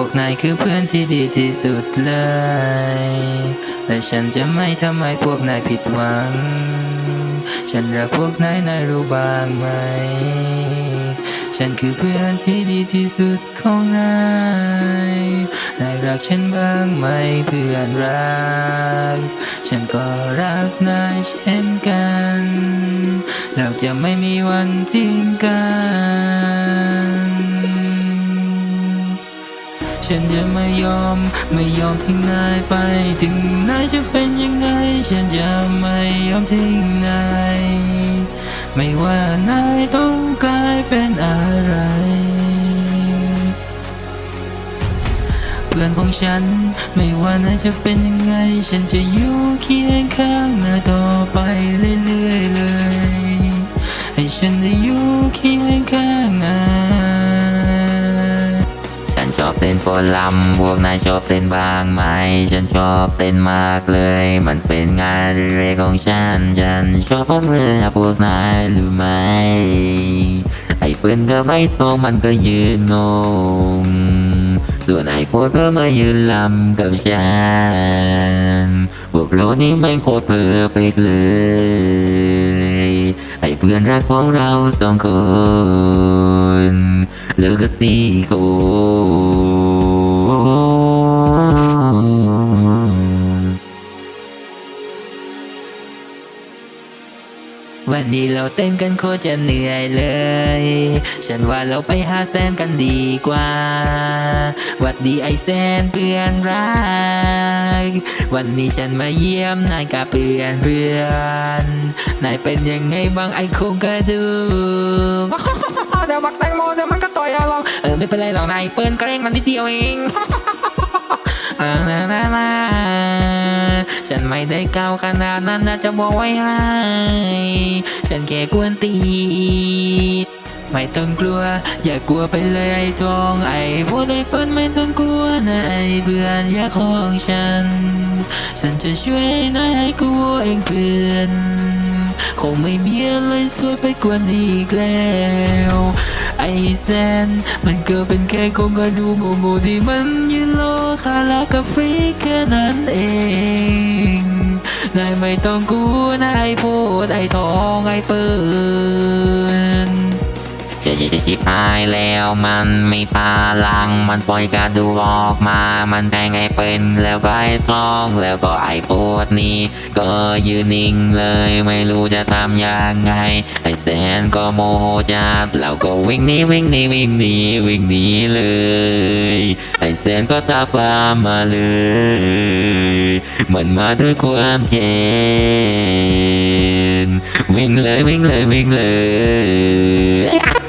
วกนายคือเพื่อนที่ดีที่สุดเลย และฉันจะไม่ทำให้พวกนายผิดหวัง ฉันรักพวกนายนายรู้บ้างไหม ฉันคือเพื่อนที่ดีที่สุดของนายนายรักฉันบ้างไหมเพื่อนรัก ฉันก็รักนายเช่นกัน เราจะไม่มีวันทิ้งกัน ฉันจะไม่ยอม ไม่ยอมทิ้งนายไป ถึงนายจะเป็นยังไง ฉันจะไม่ยอมทิ้งนาย ไม่ว่านายต้องกลายเป็นอะไรเพื่อนของฉัน ไม่ว่านายจะเป็นยังไง ฉันจะอยู่เคียงข้างนายต่อไปเรื่อยๆเลย ให้ฉันได้อยู่เคียงข้าง นลัมพวกนายชอบเต้นบ้างไหม ฉันชอบเต้นมากเลย มันเป็นงานเรของฉัน ฉันชอบมากเลยอพวกนายรู้ไหมไอ้ปืนก็ไม่ทองมันก็ยืนงง ส่วนไอ้พวกก็มายืนลำกับฉันพวกเรานี่ไม่โคตรเพอร์เฟกเลยไอ้เพื่อนรักของเราสองคนเห วันนี้เราเต้นกันโคตรจะเหนื่อยเลย ฉันว่าเราไปหาแซมกันดีกว่าหวัดดีไอแซนเพื่อนรัก วันนี้ฉันมาเยี่ยมนายกับเพื่อนเพื่อน นายเป็นยังไงบ้างไอโครงกระดูกเดี๋ยวบักแตงโมเดี๋ยวมันก็ต่อยเอาลอง เออไม่เป็นไรหรอกนายเปิ้ลแกล้งมันนิดเดียวเองอ่านานานา ฉันไม่ได้ก้าวขนาดนั้นนะจะบอกไว้ให้ฉันแค่กวนตีนไม่ต้องกลัว อย่ากลัวไปเลยไอ้ทองไอ้พวกไอ้เปิ้ลไม่ต้องกลัวนะไอ้เพื่อนอยาของฉัน ฉันจะช่วยนายให้กลัวเองเพื่อนคงไม่มีอะไรสวยไปกว่านี้อีกแล้ว ไอ้แซนมันก็เป็นแค่คงกระดูกโง่ๆที่มันยืนรอ คาลากับฟรีแค่นั้นเองนายไม่ต้องกู้นายพูดไอทองไอเปิน จะจะจะชิบหายแล้วมันไม่พาลัง มันปล่อยกระดูกออกมา มันแทงไอ้เป็นแล้วก็ไอ้ท้องแล้วก็ไอ้ปวดนี่ก็ยืนนิ่งเลยไม่รู้จะทำยังไง ไอ้แสนก็โมโหจัดเราก็วิ่งหนีวิ่งหนีวิ่งหนีวิ่งหนีเลย ไอ้แสนก็ตามตามมาเลย มันมาด้วยความแค้นวิ่งเลยวิ่งเลยวิ่งเลย